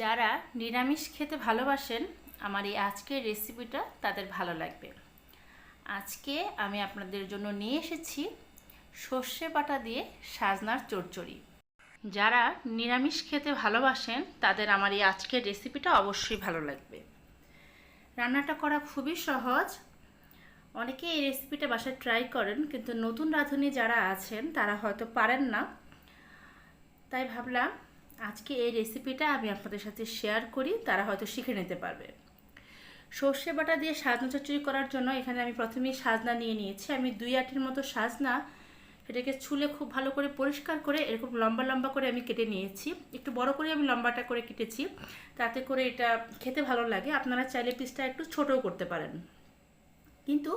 যারা নিরামিষ খেতে ভালোবাসেন, আমার এই আজকের রেসিপিটা তাদের ভালো লাগবে। আজকে আমি আপনাদের জন্য নিয়ে এসেছি সর্ষে বাটা দিয়ে সাজনার চচ্চড়ি। যারা নিরামিষ খেতে ভালোবাসেন, তাদের আমার এই আজকের রেসিপিটা অবশ্যই ভালো লাগবে। রান্নাটা করা খুবই সহজ। অনেকে এই রেসিপিটা বাসায় ট্রাই করেন, কিন্তু নতুন রাঁধুনি যারা আছেন, তারা হয়তো পারেন না। তাই ভাবলাম আজকে এই রেসিপিটা আমি আপনাদের সাথে শেয়ার করি, তারা হয়তো শিখে নিতে পারবে। সর্ষে বাটা দিয়ে সাজনা চচ্চড়ি করার জন্য এখানে আমি প্রথমেই সাজনা নিয়ে নিয়েছি। আমি দুই আটের মতো সাজনা সেটাকে ছুলে খুব ভালো করে পরিষ্কার করে এরকম লম্বা লম্বা করে আমি কেটে নিয়েছি। একটু বড় করে আমি লম্বাটা করে কেটেছি, তাতে করে এটা খেতে ভালো লাগে। আপনারা চাইলে পিসটা একটু ছোটও করতে পারেন। কিন্তু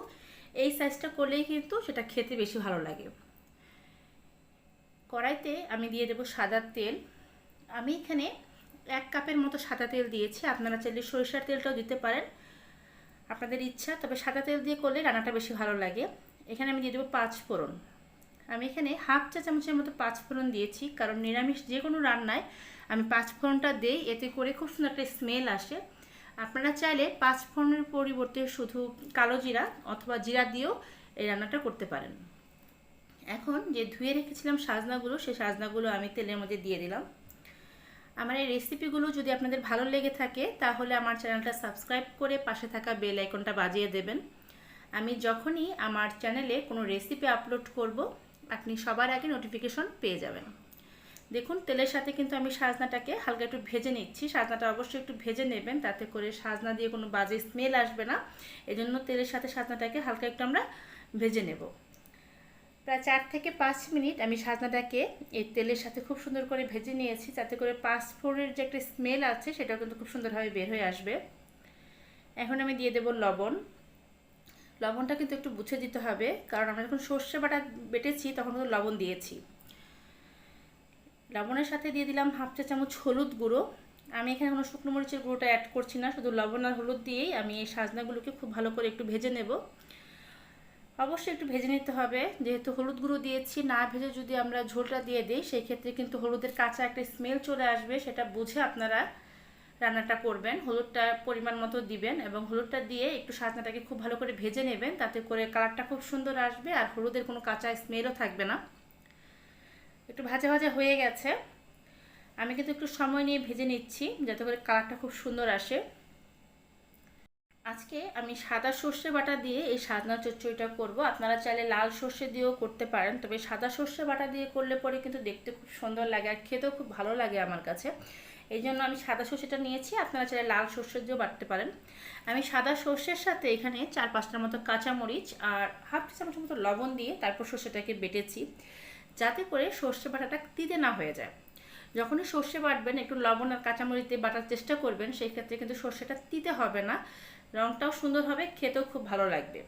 এই সাইজটা করলেই কিন্তু সেটা খেতে বেশি ভালো লাগে। কড়াইতে আমি দিয়ে দেবো সাদা তেল। আমি এখানে এক কাপের মতো সাদা তেল দিয়েছি। আপনারা চাইলে সরিষার তেলটাও দিতে পারেন। আপনাদের ইচ্ছা, তবে সাদা তেল দিয়ে করলে রান্নাটা বেশি ভালো লাগে। এখানে আমি দিয়ে দেবো পাঁচ ফোড়ন। আমি এখানে হাফ চা চামচের মতো পাঁচ ফোড়ন দিয়েছি, কারণ নিরামিষ যে কোনো রান্নায় আমি পাঁচ ফোড়নটা দিই, এতে করে খুব সুন্দর একটা স্মেল আসে। আপনারা চাইলে পাঁচ ফোড়নের পরিবর্তে শুধু কালো জিরা অথবা জিরা দিয়েও এই রান্নাটা করতে পারেন। এখন যে ধুয়ে রেখেছিলাম সাজনাগুলো, সেই সাজনাগুলো আমি তেলের মধ্যে দিয়ে দিলাম। আমার এই রেসিপিগুলো যদি আপনাদের ভালো লেগে থাকে, তাহলে আমার চ্যানেলটা সাবস্ক্রাইব করে পাশে থাকা বেল আইকনটা বাজিয়ে দেবেন। আমি যখনই আমার চ্যানেলে কোনো রেসিপি আপলোড করব, আপনি সবার আগে নোটিফিকেশন পেয়ে যাবেন। দেখুন, তেলের সাথে কিন্তু আমি সাজনাটাকে হালকা একটু ভেজে নিচ্ছি। সাজনাটা অবশ্যই একটু ভেজে নেবেন, তাতে করে সাজনা দিয়ে কোনো বাজে স্মেল আসবে না। এজন্য তেলের সাথে সাজনাটাকে হালকা একটু আমরা ভেজে নেব। প্রায় চার থেকে পাঁচ মিনিট আমি সাজনাটাকে এই তেলের সাথে খুব সুন্দর করে ভেজে নিয়েছি, যাতে করে পাঁচফোড়নের যে একটা স্মেল আছে, সেটাও কিন্তু খুব সুন্দরভাবে বের হয়ে আসবে। এখন আমি দিয়ে দেব লবণ। লবণটা কিন্তু একটু বুঝে দিতে হবে, কারণ আমরা যখন সর্ষে বাটা বেটেছি, তখন কিন্তু লবণ দিয়েছি। লবণের সাথে দিয়ে দিলাম হাফ চা চামচ হলুদ গুঁড়ো। আমি এখানে কোনো শুকনো মরিচের গুঁড়োটা অ্যাড করছি না, শুধু লবণ আর হলুদ দিয়েই আমি এই সাজনাগুলোকে খুব ভালো করে একটু ভেজে নেব। অবশ্যই একটু ভেজে নিতে হবে। যেহেতু হলুদ গুঁড়ো দিয়েছি, না ভেজে যদি আমরা ঝোলটা দিয়ে দিই, সেই ক্ষেত্রে কিন্তু হলুদের কাঁচা একটা স্মেল চলে আসবে, সেটা বুঝে আপনারা রান্নাটা করবেন। হলুদটা পরিমাণ মতো দিবেন এবং হলুদটা দিয়ে একটু সাজনাটাকে খুব ভালো করে ভেজে নেবেন, তাতে করে কালারটা খুব সুন্দর আসবে আর হলুদের কোনো কাঁচা স্মেলও থাকবে না। একটু ভাজা ভাজা হয়ে গেছে। আমি কিন্তু একটু সময় নিয়ে ভেজে নিচ্ছি, যাতে করে কালারটা খুব সুন্দর আসে। আজকে আমি সাদা সর্ষে বাটা দিয়ে এই সাদনা চচ্চড়িটা করব। আপনারা চাইলে লাল সর্ষে দিয়েও করতে পারেন, তবে সাদা সর্ষে বাটা দিয়ে করলে পরে কিন্তু দেখতে খুব সুন্দর লাগে আর খেতেও খুব ভালো লাগে আমার কাছে। এই জন্য আমি সাদা সর্ষেটা নিয়েছি, আপনারা চাইলে লাল সর্ষে দিয়েও বাটতে পারেন। আমি সাদা সর্ষের সাথে এখানে চার পাঁচটার মতো কাঁচামরিচ আর হাফ টি চামচের মতো লবণ দিয়ে তারপর সর্ষেটাকে বেটেছি, যাতে করে সর্ষে বাটাটা তিতে না হয়ে যায়। যখনই সর্ষে বাটবেন, একটু লবণ আর কাঁচামরিচ দিয়ে বাটার চেষ্টা করবেন, সেই ক্ষেত্রে কিন্তু সর্ষেটা তিতে হবে না। রঙটাও সুন্দর হবে, খেতেও খুব ভালো লাগবে।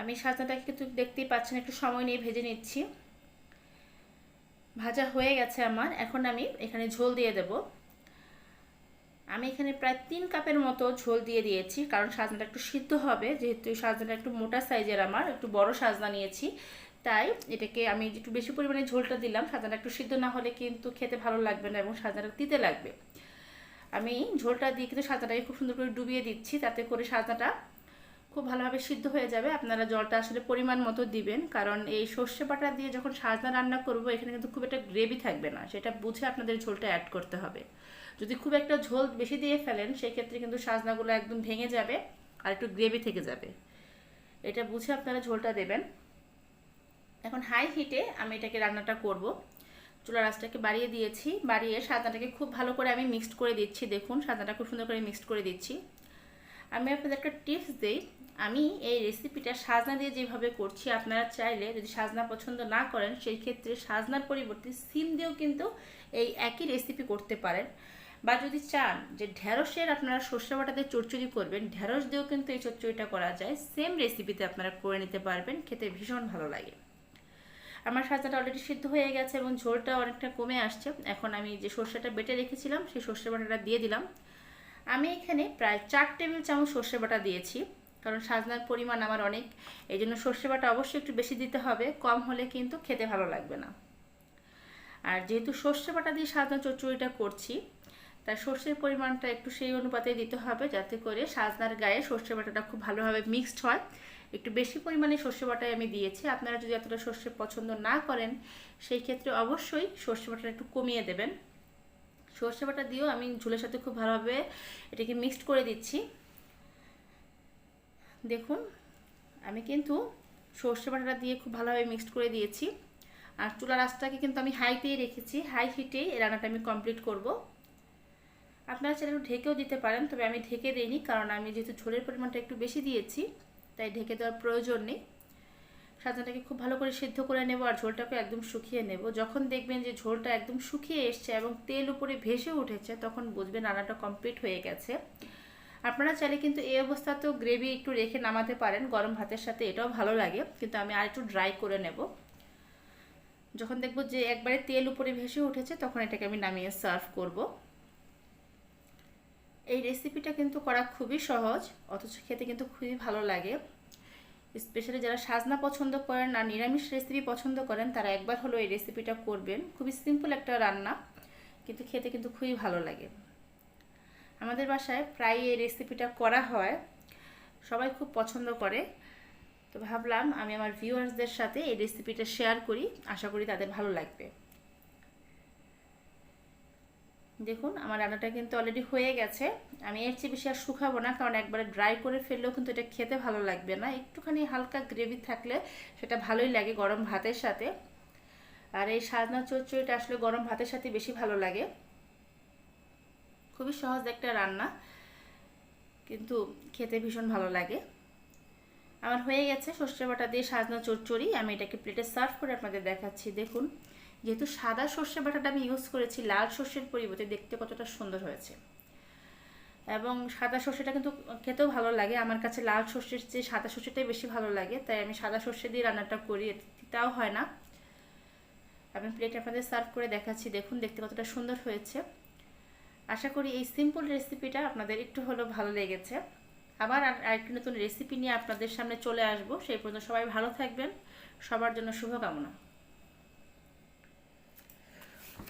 আমি সাজনাটাকে কিন্তু দেখতেই পাচ্ছেন, একটু সময় নিয়ে ভেজে নিচ্ছি। ভাজা হয়ে গেছে আমার, এখন আমি এখানে ঝোল দিয়ে দেব। আমি এখানে প্রায় তিন কাপের মতো ঝোল দিয়ে দিয়েছি, কারণ সাজনাটা একটু সিদ্ধ হবে, যেহেতু সাজনাটা একটু মোটা সাইজের আমার, একটু বড় সাজনা নিয়েছি। তাই এটাকে আমি একটু বেশি পরিমাণে ঝোলটা দিলাম। সাজনাটা একটু সিদ্ধ না হলে কিন্তু খেতে ভালো লাগবে না এবং সাজনাটা তিতে লাগবে। আমি ঝোলটা দিয়ে কিন্তু সাজাটাকে খুব সুন্দর করে ডুবিয়ে দিচ্ছি। তাতে করে সাজাটা খুব ভালোভাবে সিদ্ধ হয়ে যাবে। আপনারা জলটা আসলে পরিমাণ মতো দিবেন। কারণ এই সর্ষে বাটা দিয়ে যখন সাজনা রান্না করব, এখানে কিন্তু খুব একটা গ্রেভি থাকবে না। সেটা বুঝে আপনাদের ঝোলটা অ্যাড করতে হবে। যদি খুব একটা ঝোল বেশি দিয়ে ফেলেন সেই ক্ষেত্রে কিন্তু সাজনাগুলো একদম ভেঙে যাবে আর একটু গ্রেভি থেকে যাবে। এটা বুঝে আপনারা ঝোলটা দেবেন। এখন হাই হিটে আমি এটাকে রান্নাটা করব। চুলা রাসটাকে বাড়িয়ে দিয়েছি। বাড়িয়ে সাদনাটাকে খুব ভালো করে আমি মিক্সড করে দিচ্ছি। দেখুন সাদনাটা খুব সুন্দর করে মিক্সড করে দিচ্ছি। আমি আপনাদের একটা টিপস দিই। আমি এই রেসিপিটা সাজনা দিয়ে যেভাবে করছি, আপনারা চাইলে যদি সাজনা পছন্দ না করেন, সেই ক্ষেত্রে সাজনার পরিবর্তে সিম দিয়েও কিন্তু এই একই রেসিপি করতে পারেন। বা যদি চান যে ঢ্যাঁড়সের আপনারা সর্ষে বাটাতে চচ্চড়ি করবেন ঢ্যাঁড়স দিয়েও কিন্তু এই চচ্চড়িটা করা যায়। সেম রেসিপিতে আপনারা করে নিতে পারবেন। খেতে ভীষণ ভালো লাগে। আমার সাজাটা অলরেডি সিদ্ধ হয়ে গেছে এবং ঝোলটা অনেকটা কমে আসছে। এখন আমি যে সর্ষেটা বেটে রেখেছিলাম, সেই সর্ষে বাটাটা দিয়ে দিলাম। আমি এখানে প্রায় চার টেবিল চামচ সর্ষে বাটা দিয়েছি, কারণ সাজনার পরিমাণ আমার অনেক। এই জন্য সর্ষে বাটা অবশ্যই একটু বেশি দিতে হবে, কম হলে কিন্তু খেতে ভালো লাগবে না। আর যেহেতু সর্ষে বাটা দিয়ে সাজনা চচ্চড়িটা করছি, তাই সর্ষের পরিমাণটা একটু সেই অনুপাতে দিতে হবে, যাতে করে সাজনার গায়ে সর্ষে বাটাটা খুব ভালোভাবে মিক্সড হয়। একটু বেশি পরিমাণে সর্ষে বাটাই আমি দিয়েছি। আপনারা যদি এতটা সর্ষে পছন্দ না করেন, সেই ক্ষেত্রে অবশ্যই সর্ষে বাটাটা একটু কমিয়ে দেবেন। সর্ষে বাটা দিয়েও আমি ঝোলের সাথে খুব ভালোভাবে এটাকে মিক্সড করে দিচ্ছি। দেখুন, আমি কিন্তু সর্ষে বাটাটা দিয়ে খুব ভালোভাবে মিক্সড করে দিয়েছি। আর চুলা আঁচটাকে কিন্তু আমি হাইতেই রেখেছি। হাই হিটেই রান্নাটা আমি কমপ্লিট করব। আপনারা চাইলে ঢেকেও দিতে পারেন, তবে আমি ঢেকে দিইনি, কারণ আমি যেহেতু ঝোলের পরিমাণটা একটু বেশি দিয়েছি। তাই ঢেকে দেওয়ার প্রয়োজন নেই। সাজাটাকে খুব ভালো করে সিদ্ধ করে নেব আর ঝোলটাকে একদম শুকিয়ে নেব। যখন দেখবেন যে ঝোলটা একদম শুকিয়ে এসছে এবং তেল উপরে ভেসে উঠেছে, তখন বুঝবেন রান্নাটা কমপ্লিট হয়ে গেছে। আপনারা চাইলে কিন্তু এই অবস্থাতেও গ্রেভি একটু রেখে নামাতে পারেন, গরম ভাতের সাথে এটাও ভালো লাগে, কিন্তু আমি আর একটু ড্রাই করে নেব। যখন দেখব যে একবারে তেল উপরে ভেসে উঠেছে, তখন এটাকে আমি নামিয়ে সার্ভ করব। এই রেসিপিটা কিন্তু করা খুবই সহজ, অথচ খেতে কিন্তু খুবই ভালো লাগে। স্পেশালি যারা সাজনা পছন্দ করেন আর নিরামিষ রেসিপি পছন্দ করেন, তারা একবার হলো এই রেসিপিটা করবেন। খুবই সিম্পল একটা রান্না, কিন্তু খেতে কিন্তু খুবই ভালো লাগে। আমাদের বাসায় প্রায় এই রেসিপিটা করা হয়, সবাই খুব পছন্দ করে। তো ভাবলাম আমি আমার ভিউয়ার্সদের সাথে এই রেসিপিটা শেয়ার করি, আশা করি তাদের ভালো লাগবে। দেখুন, আমার রান্নাটা কিন্তু অলরেডি হয়ে গেছে। আমি এর চেয়ে বেশি আর শুকাবো না, কারণ একবারে ড্রাই করে ফেললেও কিন্তু এটা খেতে ভালো লাগবে না। একটুখানি হালকা গ্রেভি থাকলে সেটা ভালোই লাগে গরম ভাতের সাথে। আর এই সাজনা চচ্চড়িটা আসলে গরম ভাতের সাথে বেশি ভালো লাগে। খুবই সহজ একটা রান্না, কিন্তু খেতে ভীষণ ভালো লাগে। আমার হয়ে গেছে সর্ষে বাটা দিয়ে সাজনা চচ্চড়ি। আমি এটাকে প্লেটে সার্ভ করে আপনাদের দেখাচ্ছি। দেখুন যেহেতু সাদা সর্ষে বাটাটা আমি ইউজ করেছি, লাল সর্ষের পরিবর্তে দেখতে কতটা সুন্দর হয়েছে। এবং সাদা সর্ষেটা কিন্তু খেতেও ভালো লাগে। আমার কাছে লাল সর্ষের চেয়ে সাদা সর্ষেটাই বেশি ভালো লাগে, তাই আমি সাদা সর্ষে দিয়ে রান্নাটা করি তাও হয় না। আমি প্লেটে আপনাদের সার্ভ করে দেখাচ্ছি, দেখুন দেখতে কতটা সুন্দর হয়েছে। আশা করি এই সিম্পল রেসিপিটা আপনাদের একটু হলেও ভালো লেগেছে। আবার আরেকটি নতুন রেসিপি নিয়ে আপনাদের সামনে চলে আসব। সেই পর্যন্ত সবাই ভালো থাকবেন। সবার জন্য শুভকামনা।